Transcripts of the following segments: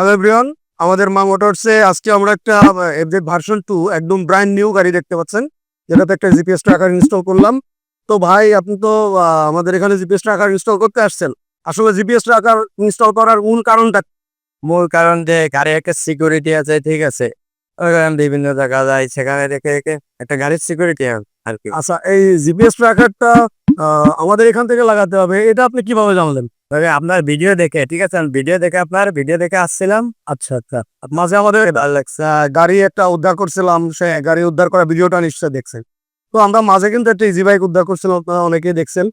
Hello everyone আমাদের মা মোটরসে আজকে আমরা একটা এফজেড ভার্সন টু একদম ব্র্যান্ড নিউ গাড়ি দেখতে পাচ্ছেন যেটাতে একটা জিপিএস ট্র্যাকার ইনস্টল করলাম। তো ভাই আপনি তো আমাদের এখানে জিপিএস ট্র্যাকার ইনস্টল করতে আসছেন। আসলে জিপিএস ট্র্যাকার ইনস্টল করার মূল কারণটা মূল কারণ যে গাড়ি একটা সিকিউরিটি আছে ঠিক আছে। বিভিন্ন জায়গা যায় সেখানে রেখে রেখে একটা গাড়ির সিকিউরিটি আর কি। আচ্ছা এই জিপিএস ট্র্যাকারটা আমাদের এখান থেকে লাগাতে হবে এটা আপনি কীভাবে জানলেন? তবে আপনার ভিডিও দেখে ঠিক আছে? ভিডিও দেখে আপনার ভিডিও দেখে আসছিলাম। আচ্ছা আচ্ছা। মাঝে আমাদের গাড়ি একটা উদ্ধার করছিলাম সে গাড়ি উদ্ধার করা ভিডিওটা নিশ্চয়ই দেখছেন। তো আমরা মাঝে কিন্তু একটা ইজি বাইক উদ্ধার করছিলাম আপনারা অনেকেই দেখছেন।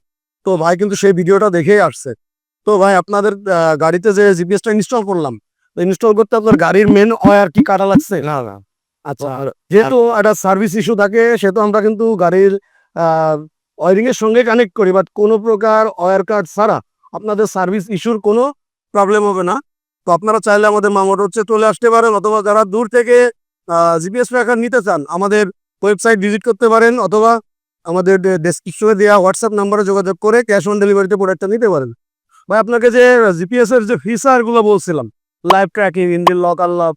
তো ভাই কিন্তু সেই ভিডিওটা দেখেই আসছে। তো ভাই আপনাদের গাড়িতে যে জিপিএসটা ইনস্টল করলাম ইনস্টল করতে আপনার গাড়ির মেন ওয়্যার কি কাটা লাগছে? না না। আচ্ছা যেহেতু একটা সার্ভিস ইস্যু থাকে সেহেতু আমরা কিন্তু গাড়ির ওয়ারিং এর সঙ্গে কানেক্ট করি বাট কোনো প্রকার ওয়ার কার্ড ছাড়া আপনাদের সার্ভিস ইস্যুর কোনো প্রবলেম হবে না। তো আপনারা চাইলে আমাদের মামোট হচ্ছে চলে আসতে পারেন অথবা যারা দূর থেকে জিপিএস ট্র্যাকার নিতে চান আমাদের ওয়েবসাইট ভিজিট করতে পারেন অথবা আমাদের ডেসক্রিপশনে দেওয়া হোয়াটসঅ্যাপ নাম্বারে যোগাযোগ করে ক্যাশ অন ডেলিভারিতে প্রোডাক্টটা নিতে পারেন। ভাই আপনাকে যে জিপিএস এর যে ফিচারগুলো বলছিলাম live tracking in engine lock unlock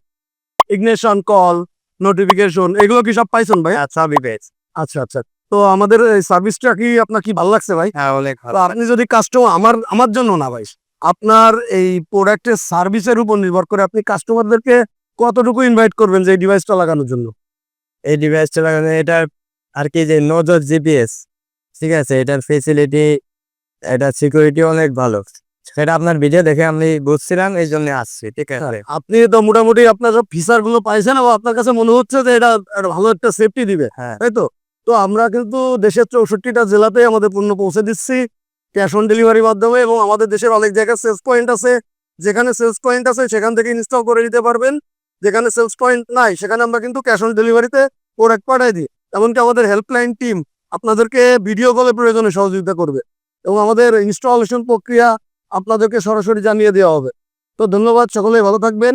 ignition call notification এগুলো কি সব পাইছেন ভাই? আচ্ছা বিবেচ আচ্ছা আচ্ছা। তো আমাদের সার্ভিসটা কি আপনার কি ভালো লাগছে ভাই? হ্যাঁ অনেক আপনি যদি কাস্টমার আমার আমার জন্য না ভাই আপনার এই প্রোডাক্টের সার্ভিসের উপর নির্ভর করে আপনি কাস্টমারদেরকে কতটুকু ইনভাইট করবেন যে এই ডিভাইসটা লাগানোর জন্য? এই ডিভাইসটা লাগানো এটা আর কি যে নজর জিপিএস ঠিক আছে? এটার ফেসিলিটি এটা সিকিউরিটি অনেক ভালো। সেটা আপনার ভিডিও দেখে আমি বুঝছিলাম এই জন্য আসছি ঠিক আছে? আপনি তো মোটামুটি আপনার সব ফিচারগুলো পাইছেন এবং আপনার কাছে মনে হচ্ছে যে এটা একটা ভালো একটা সেফটি দিবে হ্যাঁ। তাই তো? তো আমরা কিন্তু দেশের চৌষট্টিটা জেলাতে আমাদের পণ্য পৌঁছে দিচ্ছি ক্যাশ অন ডেলিভারির মাধ্যমে এবং আমাদের দেশের অনেক জায়গায় সেলস পয়েন্ট আছে। যেখানে সেলস পয়েন্ট আছে সেখান থেকে ইনস্টল করে নিতে পারবেন। যেখানে সেলস পয়েন্ট নাই, সেখানে আমরা কিন্তু ক্যাশ অন ডেলিভারিতে প্রোডাক্ট পাঠাই দিই। এমনকি আমাদের হেল্পলাইন টিম আপনাদেরকে ভিডিও কলের প্রয়োজনে সহযোগিতা করবে এবং আমাদের ইনস্টলেশন প্রক্রিয়া আপনাদেরকে সরাসরি জানিয়ে দেওয়া হবে। তো ধন্যবাদ, সকলেই ভালো থাকবেন।